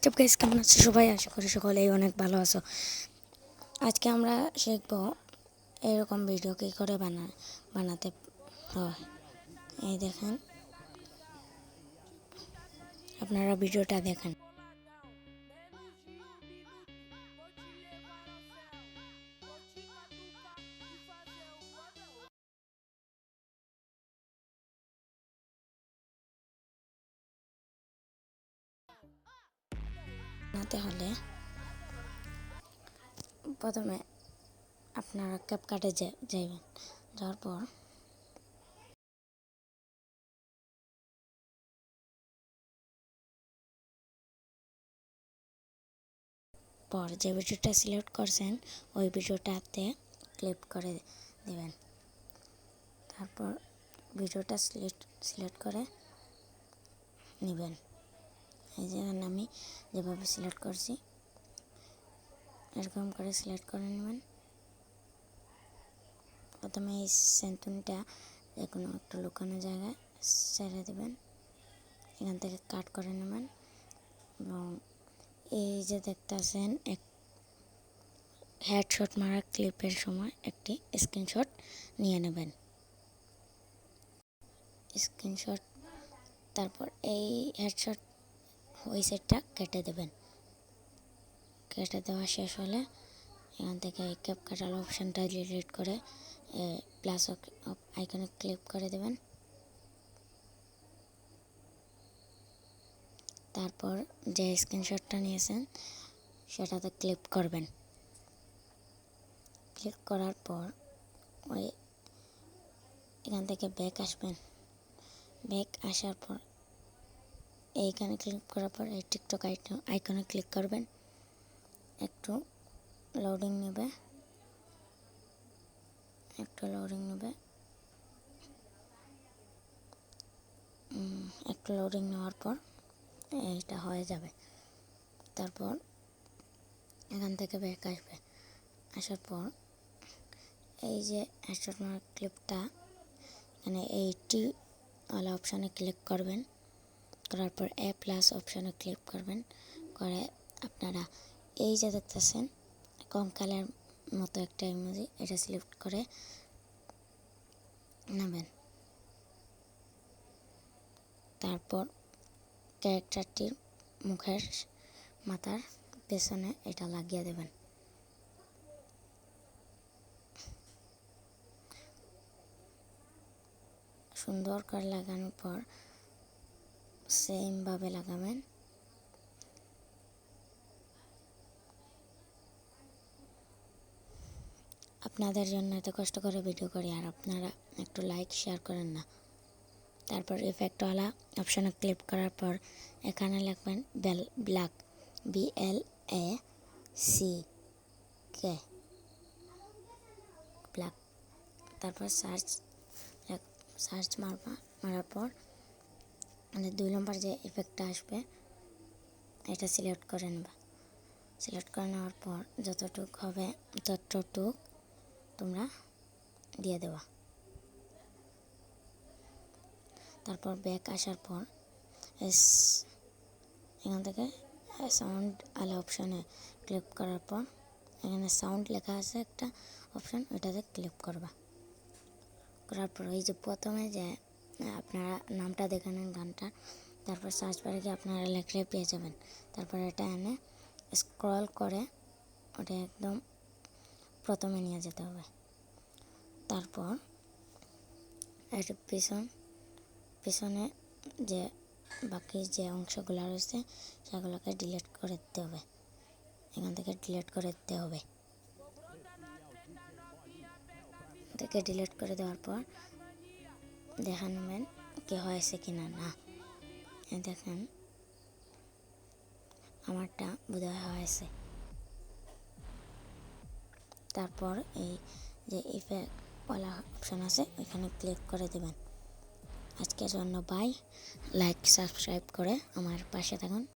WhatsApp guys কেমন আছে সবাই? আশা করি সকলেই অনেক ভালো আছো। আজকে আমরা শিখব এরকম ভিডিও কী করে বানা, বানাতে হয়। এই দেখেন। আপনারা ভিডিওটা দেখেন। বানাতে হলে প্রথমে আপনারা ক্যাপকাটে যাইবেন। যাওয়ার পর পর যে ভিডিওটা সিলেক্ট করছেন, ওই ভিডিওটাতে ক্লিক করে দেবেন। তারপর ভিডিওটা সিলেক্ট সিলেক্ট করে নেবেন। এই এখানে আমি যেভাবে সিলেক্ট করছি, এরকম করে সিলেক্ট করে নেবেন। প্রথমে এই সেন্টুনটা যে কোনো একটা লুকানো জায়গায় ছেড়ে দেবেন, এখান থেকে কাট করে নেবেন এবং এই যে দেখতেছেন, এক হেডশট মারা ক্লিপের সময় একটি স্ক্রিনশট নিয়ে নেবেন। স্ক্রিনশট তারপর এই হেডশট ওই সেটটা কেটে দেবেন। কেটে দেওয়া শেষ হলে এখান থেকে ক্যাপ কাটার অপশানটা ডিলিট করে প্লাস আইকনে ক্লিক করে দেবেন। তারপর যে স্ক্রিনশটটা নিয়েছেন, সেটাতে ক্লিক করবেন। ক্লিক করার পর ওই এখান থেকে ব্যাক আসবেন। ব্যাক আসার পর এইখানে ক্লিক করার পর এই টিকটক আইকনে ক্লিক করবেন। একটু লোডিং নেবে। একটু লোডিং নেবে। একটু লোডিং নেওয়ার পর এইটা হয়ে যাবে। তারপর এখান থেকে ব্যাক আসবে। আসার পর এই যে হেডশট ক্লিপটা এখানে এইটি অপশানে ক্লিক করবেন। করার পর এ প্লাস অপশানে ক্লিক করবেন। করে আপনারা এই যে দেখতেছেন কঙ্কালের মতো একটা ইমেজি, এটা সিলেক্ট করে নেবেন। তারপর ক্যারেক্টারটির মুখের মাথার পেছনে এটা লাগিয়ে দেবেন। সুন্দর করে লাগানোর পর সেমভাবে লাগাবেন। আপনাদের জন্য এত কষ্ট করে ভিডিও করি আর আপনারা একটু লাইক শেয়ার করেন না। তারপর ইফেক্টওয়ালা অপশানে ক্লিক করার পর এখানে লিখবেন bell black B L A C K black তারপর সার্চ সার্চ মারবা, মারার পর মানে দুই নম্বর যে ইফেক্টটা আসবে, এটা সিলেক্ট করে নেবা। সিলেক্ট করে নেওয়ার পর যতটুক হবে ততটুক তোমরা দিয়ে দেওয়া তারপর ব্যাক আসার পর এস, এখান থেকে সাউন্ড আলা অপশানে ক্লিক করার পর এখানে সাউন্ড লেখা আছে একটা অপশান ওইটাতে ক্লিক করবা। করার পর এই যে প্রথমে যে আপনারা নামটা দেখে নেন গানটার তারপর সার্চ বারে গিয়ে আপনারা লেখলে পেয়ে যাবেন। তারপর এটা এনে স্ক্রল করে ওটা একদম প্রথমে নিয়ে যেতে হবে। তারপর এটা পিছন, পিছনে যে বাকি যে অংশগুলো রয়েছে, সেগুলোকে ডিলিট করে দিতে হবে। এখান থেকে ডিলিট করে দিতে হবে। থেকে ডিলিট করে দেওয়ার পর দেখা নেবেন কি হয়েছে কিনা না। দেখেন, আমারটা বোধহয় হয়েছে। তারপর এই যে ইফেক্ট ওলা অপশান আছে, ওইখানে ক্লিক করে দেবেন। আজকের জন্য বাই লাইক সাবস্ক্রাইব করে আমার পাশে থাকুন।